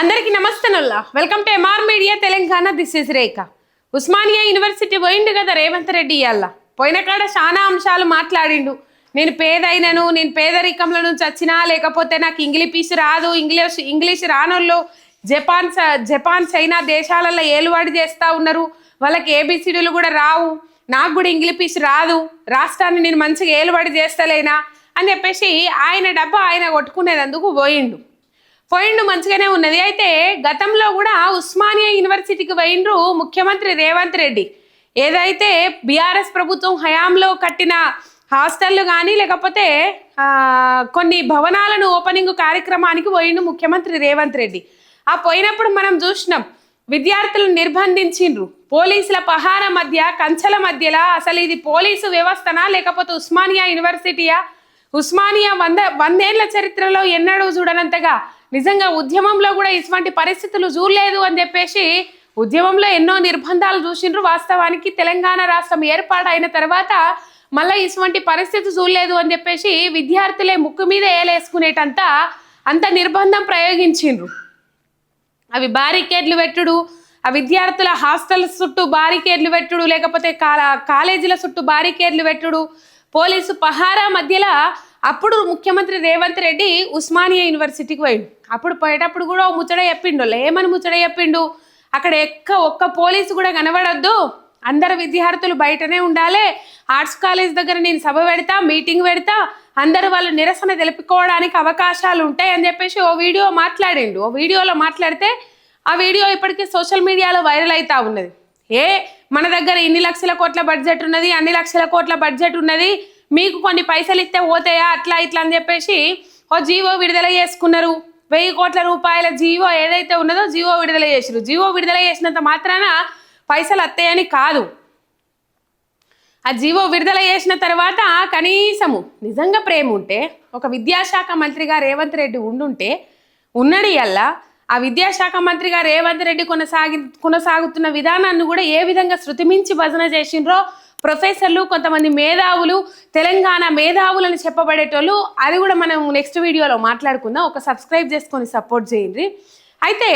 అందరికీ నమస్తేనుల్లా. Welcome to MR media Telangana this is Rekha. Osmania university పోయిండు కదా రేవంత్ రెడ్డి ఇవాళ పోయిన కాడ చాలా అంశాలు మాట్లాడిండు. నేను పేదైనను నేను పేదరికంలో నుంచి వచ్చినా లేకపోతే నాకు ఇంగ్లీష్ రాదు ఇంగ్లీష్ ఇంగ్లీష్ రానోళ్ళు జపాన్ జపాన్ చైనా దేశాలలో ఏలువాడి చేస్తూ ఉన్నారు. వాళ్ళకి ఏబిసిడీలు కూడా రావు. నాకు కూడా ఇంగ్లీష్ రాదు. రాష్ట్రాన్ని నేను మంచిగా ఏలుబడి చేస్తలేనా అని చెప్పేసి ఆయన డబ్బా ఆయన కొట్టుకునేందుకు పోయిండు. పోయిండు మంచిగానే ఉన్నది. అయితే గతంలో కూడా ఉస్మానియా యూనివర్సిటీకి పోయిండ్రు ముఖ్యమంత్రి రేవంత్ రెడ్డి. ఏదైతే బీఆర్ఎస్ ప్రభుత్వం హయాంలో కట్టిన హాస్టళ్ళు కానీ లేకపోతే కొన్ని భవనాలను ఓపెనింగ్ కార్యక్రమానికి పోయిండు ముఖ్యమంత్రి రేవంత్ రెడ్డి. ఆ పోయినప్పుడు మనం చూసినాం విద్యార్థులను నిర్బంధించిండ్రు. పోలీసుల పహార మధ్య కంచెల మధ్యలో అసలు ఇది పోలీసు వ్యవస్థనా లేకపోతే ఉస్మానియా యూనివర్సిటీయా? ఉస్మానియా వంద వందేళ్ళ చరిత్రలో ఎన్నడూ చూడనంతగా నిజంగా ఉద్యమంలో కూడా ఇటువంటి పరిస్థితులు చూడలేదు అని చెప్పేసి ఉద్యమంలో ఎన్నో నిర్బంధాలు చూసిండ్రు. వాస్తవానికి తెలంగాణ రాష్ట్రం ఏర్పాటైన తర్వాత మళ్ళీ ఇటువంటి పరిస్థితి చూడలేదు అని చెప్పేసి విద్యార్థులే ముక్కు మీద ఏలేసుకునేటంత అంత నిర్బంధం ప్రయోగించిండ్రు. అవి బారికేడ్లు పెట్టుడు ఆ విద్యార్థుల హాస్టల్ చుట్టూ బారికేడ్లు పెట్టుడు లేకపోతే కాలేజీల చుట్టూ బారికేడ్లు పెట్టుడు పోలీసు పహారా మధ్యలో అప్పుడు ముఖ్యమంత్రి రేవంత్ రెడ్డి ఉస్మానియా యూనివర్సిటీకి పోయిండు. అప్పుడు పోయేటప్పుడు కూడా ఓ ముచ్చట చెప్పిండు. లేమని ముచ్చట చెప్పిండు. అక్కడ ఎక్క ఒక్క పోలీసు కూడా కనబడద్దు. అందరు విద్యార్థులు బయటనే ఉండాలి. ఆర్ట్స్ కాలేజ్ దగ్గర నేను సభ పెడతా మీటింగ్ పెడతా. అందరు వాళ్ళు నిరసన తెలుపుకోవడానికి అవకాశాలు ఉంటాయి అని చెప్పేసి ఓ వీడియో మాట్లాడిండు. ఓ వీడియోలో మాట్లాడితే ఆ వీడియో ఇప్పటికీ సోషల్ మీడియాలో వైరల్ అవుతా ఉన్నది. ఏ మన దగ్గర ఇన్ని లక్షల కోట్ల బడ్జెట్ ఉన్నది అన్ని లక్షల కోట్ల బడ్జెట్ ఉన్నది మీకు కొన్ని పైసలు ఇస్తే పోతాయా? అట్లా ఇట్లా అని చెప్పేసి ఓ జీవో విడుదల చేసుకున్నారు. వెయ్యి కోట్ల రూపాయల జీవో ఏదైతే ఉన్నదో జీవో విడుదల చేసారు జీవో విడుదల చేసినంత మాత్రాన పైసలు వస్తాయని కాదు. ఆ జీవో విడుదల చేసిన తర్వాత కనీసము నిజంగా ప్రేమ ఉంటే ఒక విద్యాశాఖ మంత్రిగా రేవంత్ రెడ్డి ఉండుంటే ఉన్నడి అల్లా ఆ విద్యాశాఖ మంత్రిగా రేవంత్ రెడ్డి కొనసాగి కొనసాగుతున్న విధానాన్ని కూడా ఏ విధంగా శృతిమించి భజన చేసిండ్రో ప్రొఫెసర్లు కొంతమంది మేధావులు తెలంగాణ మేధావులని చెప్పబడేటోళ్ళు అది కూడా మనం నెక్స్ట్ వీడియోలో మాట్లాడుకుందాం. ఒక సబ్స్క్రైబ్ చేసుకొని సపోర్ట్ చేయండి. అయితే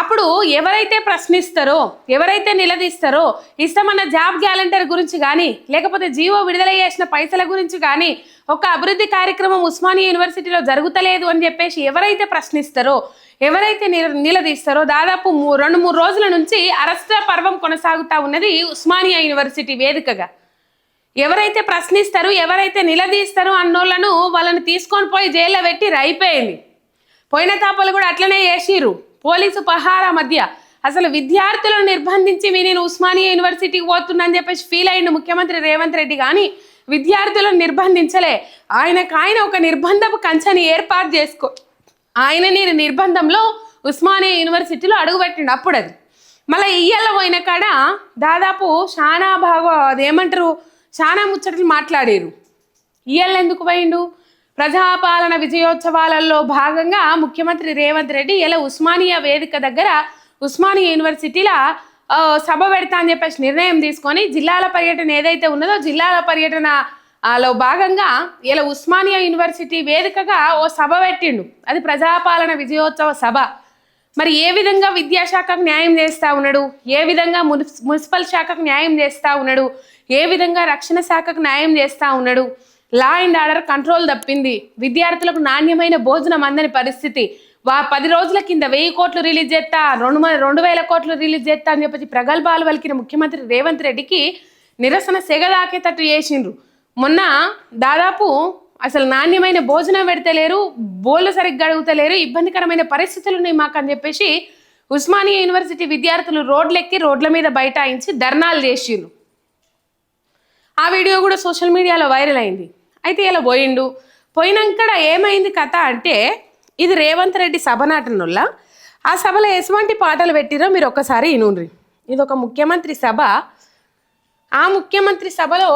అప్పుడు ఎవరైతే ప్రశ్నిస్తారో ఎవరైతే నిలదీస్తారో ఇష్టమన్న జాబ్ గ్యాలంటర్ గురించి కానీ లేకపోతే జీవో విడుదల చేసిన పైసల గురించి కానీ ఒక అభివృద్ధి కార్యక్రమం ఉస్మానియా యూనివర్సిటీలో జరుగుతలేదు అని చెప్పేసి ఎవరైతే ప్రశ్నిస్తారో ఎవరైతే నిల నిలదీస్తారో దాదాపు మూ- రెండు మూడు రోజుల నుంచి అరెస్ట పర్వం కొనసాగుతా ఉన్నది ఉస్మానియా యూనివర్సిటీ వేదికగా. ఎవరైతే ప్రశ్నిస్తారు ఎవరైతే నిలదీస్తారో అన్నోళ్ళను వాళ్ళని తీసుకొని పోయి జైల్లో పెట్టి రైపోయింది పోయిన తాపలు కూడా అట్లనే వేసిరు పోలీసు పహారా మధ్య. అసలు విద్యార్థులను నిర్బంధించి మీ నేను ఉస్మానియా యూనివర్సిటీకి పోతున్నా అని చెప్పేసి ఫీల్ అయిండు ముఖ్యమంత్రి రేవంత్ రెడ్డి కానీ విద్యార్థులను నిర్బంధించలే. ఆయనకు ఆయన ఒక నిర్బంధపు కంచెని ఏర్పాటు చేసుకో ఆయన నేను నిర్బంధంలో ఉస్మానియా యూనివర్సిటీలో అడుగుపెట్టిండు అప్పుడు అది మళ్ళీ ఇయ్యల పోయిన కాడ దాదాపు చాలా బాగా అదేమంటారు చాలా ముచ్చటలు మాట్లాడారు. ఇయ్యల్ ఎందుకు పోయిండు? ప్రజాపాలన విజయోత్సవాలలో భాగంగా ముఖ్యమంత్రి రేవంత్ రెడ్డి ఇలా ఉస్మానియా వేదిక దగ్గర ఉస్మానియా యూనివర్సిటీలో సభ పెడతా అని చెప్పేసి నిర్ణయం తీసుకొని జిల్లాల పర్యటన ఏదైతే ఉన్నదో జిల్లాల పర్యటన ఆలో భాగంగా ఇలా ఉస్మానియా యూనివర్సిటీ వేదికగా ఓ సభ పెట్టిండు. అది ప్రజాపాలన విజయోత్సవ సభ. మరి ఏ విధంగా విద్యాశాఖకు న్యాయం చేస్తా ఉన్నాడు? ఏ విధంగా మున్సి- మున్సిపల్ శాఖకు న్యాయం చేస్తా ఉన్నాడు? ఏ విధంగా రక్షణ శాఖకు న్యాయం చేస్తా ఉన్నాడు? లా అండ్ ఆర్డర్ కంట్రోల్ తప్పింది. విద్యార్థులకు నాణ్యమైన భోజనం అందని పరిస్థితి. వా పది రోజుల కింద వెయ్యి కోట్లు రిలీజ్ చేస్తా రెండు రెండు వేల కోట్లు రిలీజ్ చేస్తా అని చెప్పి ప్రగల్భాలు పలికిన ముఖ్యమంత్రి రేవంత్ రెడ్డికి నిరసన సెగదాకేటట్టు చేసిండ్రు. మొన్న దాదాపు అసలు నాణ్యమైన భోజనం పెడతలేరు బోళ్ళు సరిగ్గా అడుగుతలేరు ఇబ్బందికరమైన పరిస్థితులు ఉన్నాయి మాకు అని చెప్పేసి ఉస్మానియా యూనివర్సిటీ విద్యార్థులు రోడ్లెక్కి రోడ్ల మీద బైఠాయించి ధర్నాలు చేసిండ్రు. ఆ వీడియో కూడా సోషల్ మీడియాలో వైరల్ అయింది. అయితే ఇలా పోయిండు. పోయినాక ఏమైంది కథ అంటే ఇది రేవంత్ రెడ్డి సభ నాటనుల్ల ఆ సభలో ఎటువంటి పాటలు పెట్టిరో మీరు ఒక్కసారి ఇనుండ్రి ఇది ఒక ముఖ్యమంత్రి సభ. ఆ ముఖ్యమంత్రి సభలో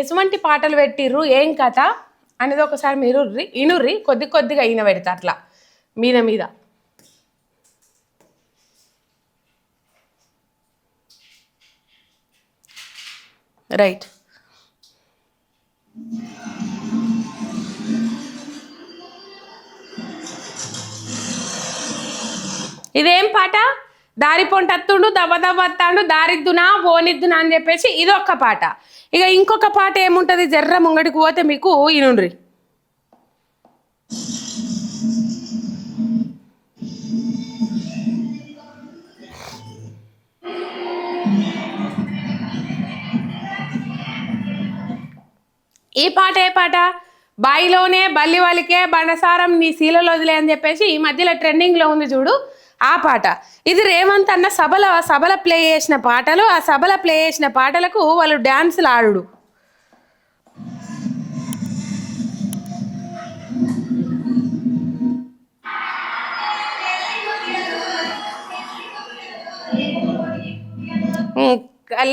ఎటువంటి పాటలు పెట్టిర్రు ఏం కథ? అనేది ఒకసారి మీరు ఇనుర్రి కొద్ది కొద్దిగా ఈయన పెడతా అట్లా మీద మీద. రైట్. ఇదేం పాట? దారి పొంటత్తుడు దవ్వ దవ్వత్తాడు దారిద్దునా ఓనిద్దునా అని చెప్పేసి ఇది ఒక్క పాట. ఇక ఇంకొక పాట ఏముంటది? జర్ర ముంగడికి పోతే మీకు ఇనుండ్రి ఈ పాట ఏ పాట? బాయిలోనే బల్లి వాళ్ళకే బండసారం నీ శీలలో వదిలే అని చెప్పేసి ఈ మధ్యలో ట్రెండింగ్లో ఉంది చూడు. ఆ పాట. ఇది రేవంత్ అన్న సభల సభల ప్లే చేసిన పాటలు. ఆ సభల ప్లే చేసిన పాటలకు వాళ్ళు డ్యాన్సులు ఆడుడు.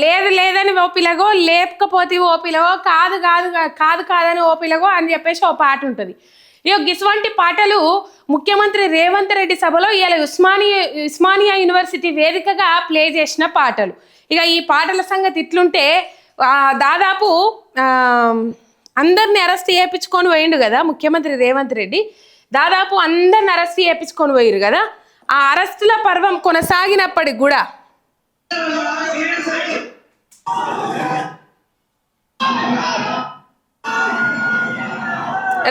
లేదు లేదని ఓ పిల్లగో లేపకపోతే ఓ కాదు కాదు కాదు కాదని ఓ అని చెప్పేసి ఓ పాట ఉంటుంది. ఇక ఇటువంటి పాటలు ముఖ్యమంత్రి రేవంత్ రెడ్డి సభలో ఇలా ఉస్మానియా ఉస్మానియా యూనివర్సిటీ వేదికగా ప్లే చేసిన పాటలు. ఇక ఈ పాటల సంగతి ఇట్లుంటే దాదాపు అందరిని అరెస్ట్ చేయించుకొని పోయిండు కదా ముఖ్యమంత్రి రేవంత్ రెడ్డి. దాదాపు అందరిని అరెస్ట్ చేయించుకొని పోయిరు కదా. ఆ అరెస్టుల పర్వం కొనసాగినప్పటికి కూడా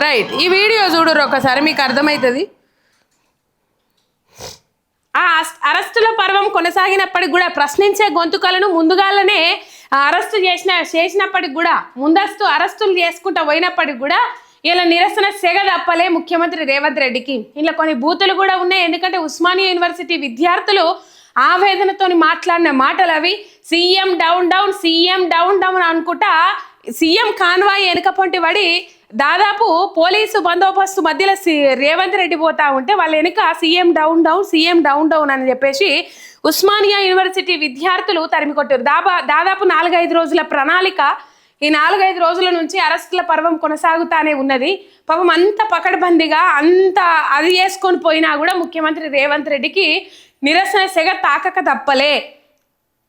రైట్ ఈ వీడియో చూడరు ఒకసారి మీకు అర్థమవుతుంది ఆ అరెస్టుల పర్వం కొనసాగినప్పటికి కూడా ప్రశ్నించే గొంతుకలను ముందుగాలనే అరెస్టు చేసిన చేసినప్పటికి కూడా ముందస్తు అరెస్టులు చేసుకుంటూ పోయినప్పటికి కూడా ఇలా నిరసన సెగ తప్పలే ముఖ్యమంత్రి రేవంత్ రెడ్డికి. ఇలా కొన్ని బూతులు కూడా ఉన్నాయి ఎందుకంటే ఉస్మానియా యూనివర్సిటీ విద్యార్థులు ఆవేదనతోని మాట్లాడిన మాటలు అవి CM down down CM down down అనుకుంటా సీఎం కాన్వాయ్ వెనుక పొంటి పడి దాదాపు పోలీసు బందోబస్తు మధ్యలో సి- రేవంత్ రెడ్డి పోతా ఉంటే వాళ్ళ వెనుక CM down down CM down down అని చెప్పేసి ఉస్మానియా యూనివర్సిటీ విద్యార్థులు తరిమి కొట్టారు. దాబా దాదాపు నాలుగైదు రోజుల ప్రణాళిక ఈ నాలుగైదు రోజుల నుంచి అరెస్టుల పర్వం కొనసాగుతానే ఉన్నది. పాపం అంత పకడ్బందీగా అంత అది వేసుకొని పోయినా కూడా ముఖ్యమంత్రి రేవంత్ రెడ్డికి నిరసన సెగ తాకక తప్పలే.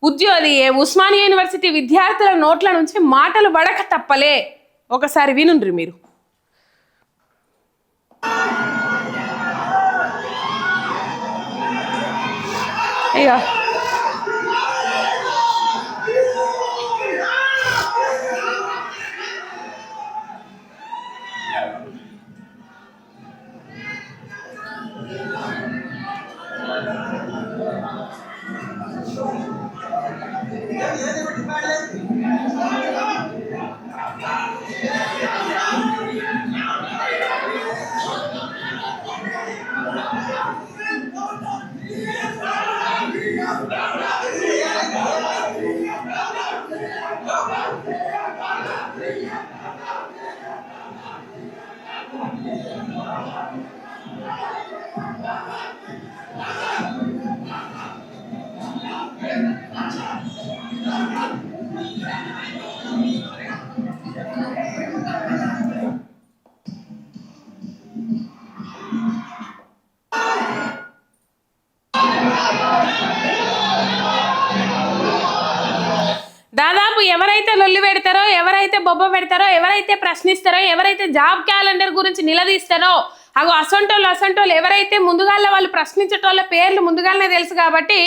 ఉద్యోగి ఉస్మానియా యూనివర్సిటీ విద్యార్థుల నోట్ల నుంచి మాటలు పడక తప్పలే. ఒకసారి వినుండ్రి మీరు. అయ్యా ఎవరైతే లొల్లి పెడతారో ఎవరైతే బొబ్బ పెడతారో ఎవరైతే ప్రశ్నిస్తారో ఎవరైతే జాబ్ క్యాలెండర్ గురించి నిలదీస్తారో అగో అసొంటోళ్ళు అసొంటోళ్ళు ఎవరైతే ముందుగాల వాళ్ళు ప్రశ్నించటోళ్ళ పేర్లు ముందుగానే తెలుసు కాబట్టి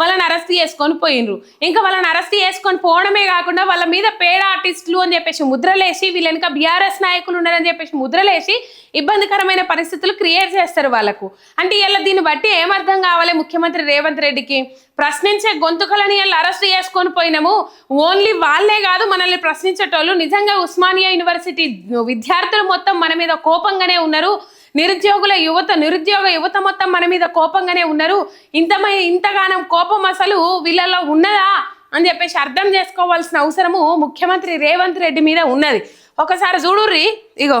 వాళ్ళని అరెస్ట్ చేసుకొని పోయినరు ఇంకా వాళ్ళని అరెస్ట్ చేసుకొని పోవడమే కాకుండా వాళ్ళ మీద పేడ ఆర్టిస్టులు అని చెప్పేసి ముద్రలేసి వీళ్ళనిక బీఆర్ఎస్ నాయకులు ఉన్నారని చెప్పేసి ముద్రలేసి ఇబ్బందికరమైన పరిస్థితులు క్రియేట్ చేస్తారు వాళ్ళకు. అంటే ఇలా దీన్ని బట్టి ఏమర్థం కావాలి ముఖ్యమంత్రి రేవంత్ రెడ్డికి? ప్రశ్నించే గొంతుకలని వీళ్ళు అరెస్ట్ చేసుకొని పోయినాము ఓన్లీ వాళ్ళే కాదు మనల్ని ప్రశ్నించేటోళ్ళు. నిజంగా ఉస్మానియా యూనివర్సిటీ విద్యార్థులు మొత్తం మన మీద కోపంగానే ఉన్నారు. నిరుద్యోగుల యువత నిరుద్యోగ యువత మొత్తం మన మీద కోపంగానే ఉన్నారు. ఇంతమై ఇంతగానం కోపం అసలు వీళ్ళలో ఉన్నదా అని చెప్పేసి అర్థం చేసుకోవాల్సిన అవసరము ముఖ్యమంత్రి రేవంత్ రెడ్డి మీద ఉన్నది. ఒకసారి చూడుర్రి ఇగో.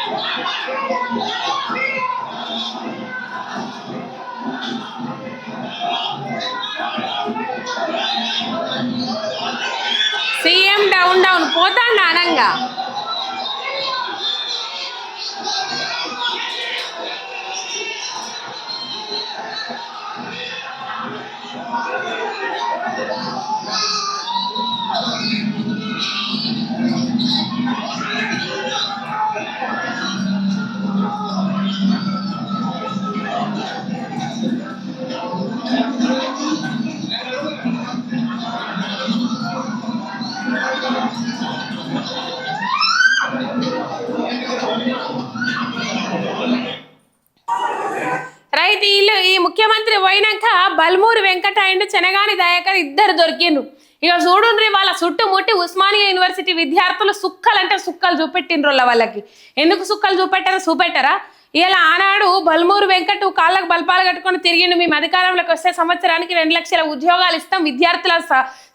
పోతాండు అనంగా బల్మూరి వెంకట అండ్ చెనగాని దయాకర్ ఇద్దరు దొరికిండ్రు. ఇక చూడుండ్రి వాళ్ళ చుట్టుముట్టి ఉస్మానియా యూనివర్సిటీ విద్యార్థులు సుక్కలు అంటే సుక్కలు చూపెట్టిండ్రు వాళ్ళకి. ఎందుకు సుక్కలు చూపెట్టారో? చూపెట్టారా? ఇలా ఆనాడు బల్మూరు వెంకట్ కాళ్ళకు బల్పాలు కట్టుకొని తిరిగిండు. మేము అధికారంలోకి వస్తే సంవత్సరానికి రెండు లక్షల ఉద్యోగాలు ఇస్తాం. విద్యార్థుల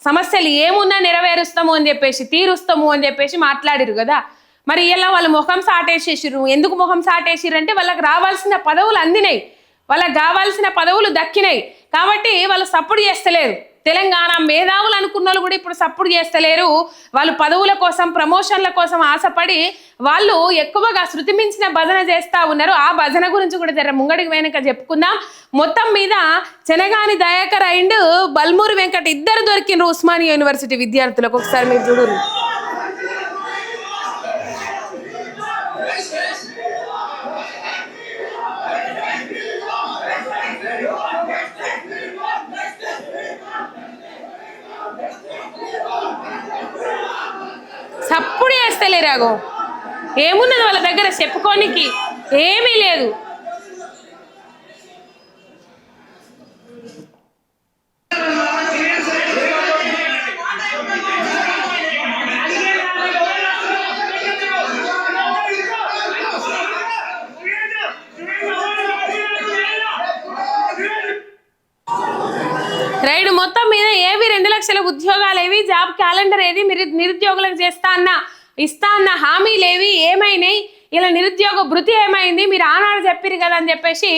సమస్యలు ఏమున్నా నెరవేరుస్తాము అని చెప్పేసి తీరుస్తాము అని చెప్పేసి మాట్లాడిరు కదా. మరి ఇలా వాళ్ళు ముఖం సాటేసేసిర్రు. ఎందుకు ముఖం సాటేసిర్రు అంటే వాళ్ళకి రావాల్సిన పదవులు అందినాయి. వాళ్ళకి కావాల్సిన పదవులు దక్కినాయి. కాబట్టి వాళ్ళు సపోర్ట్ చేస్తలేరు. తెలంగాణ మేధావులు అనుకున్న వాళ్ళు కూడా ఇప్పుడు సపోర్ట్ చేస్తలేరు. వాళ్ళు పదవుల కోసం ప్రమోషన్ల కోసం ఆశపడి వాళ్ళు ఎక్కువగా శృతి మించిన భజన చేస్తూ ఉన్నారు. ఆ భజన గురించి కూడా జర ముంగడికి వెనక చెప్పుకుందాం. మొత్తం మీద చెనగాని దయాకర్ అండ్ బల్మూరు వెంకట ఇద్దరు దొరికినారు ఉస్మానియా యూనివర్సిటీ విద్యార్థులకు. ఒకసారి మీరు చూడండి సప్పుడు చేస్తలేరాగో ఏమున్నది వాళ్ళ దగ్గర చెప్పుకోనికి? ఏమీ లేదు. రైడ్ మొత్తం మీద ఏవి రెండు లక్షల ఉద్యోగాలు ఏవి? జాబ్ క్యాలెండర్ ఏది? మీరు నిరుద్యోగులకు చేస్తా అన్నా. ఇస్తా అన్న హామీలేవి ఏమైనాయి? ఇలా నిరుద్యోగ భృతి ఏమైంది? మీరు ఆనాడు చెప్పారు కదా అని చెప్పేసి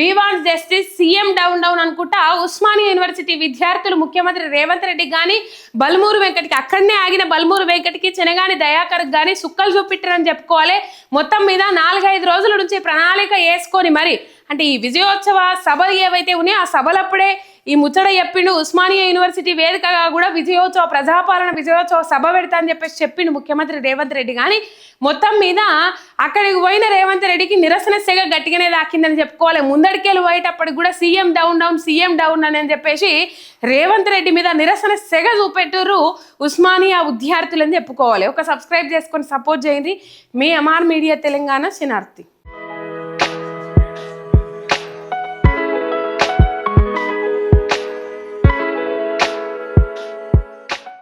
వివాన్స్ జస్టిస్ సీఎం డౌన్ డౌన్ అనుకుంటా ఉస్మానియా యూనివర్సిటీ విద్యార్థులు ముఖ్యమంత్రి రేవంత్ రెడ్డి కానీ బల్మూరు వెంకటికి అక్కడనే ఆగిన బల్మూరు వెంకటికి చెనగాని దయాకర్ కానీ సుక్కలు చూపిట్టారని చెప్పుకోవాలి. మొత్తం మీద నాలుగైదు రోజుల నుంచి ప్రణాళిక వేసుకొని మరి అంటే ఈ విజయోత్సవ సభలు ఏవైతే ఉన్నాయో ఆ సభలప్పుడే ఈ ముచ్చట చెప్పిండు ఉస్మానియా యూనివర్సిటీ వేదికగా కూడా విజయోత్సవ ప్రజాపాలన విజయోత్సవ సభ పెడతా అని చెప్పేసి చెప్పిండు ముఖ్యమంత్రి రేవంత్ రెడ్డి. కానీ మొత్తం మీద అక్కడికి పోయిన రేవంత్ రెడ్డికి నిరసన సెగ గట్టిగానే దాకిందని చెప్పుకోవాలి. ముందడికెళ్ళి పోయేటప్పటికి కూడా CM down down CM down అని చెప్పేసి రేవంత్ రెడ్డి మీద నిరసన సెగ చూపెట్టుర్రు ఉస్మానియా విద్యార్థులని చెప్పుకోవాలి. ఒక సబ్స్క్రైబ్ చేసుకొని సపోర్ట్ చేయండి. మీ అమార్ మీడియా తెలంగాణ శనార్థి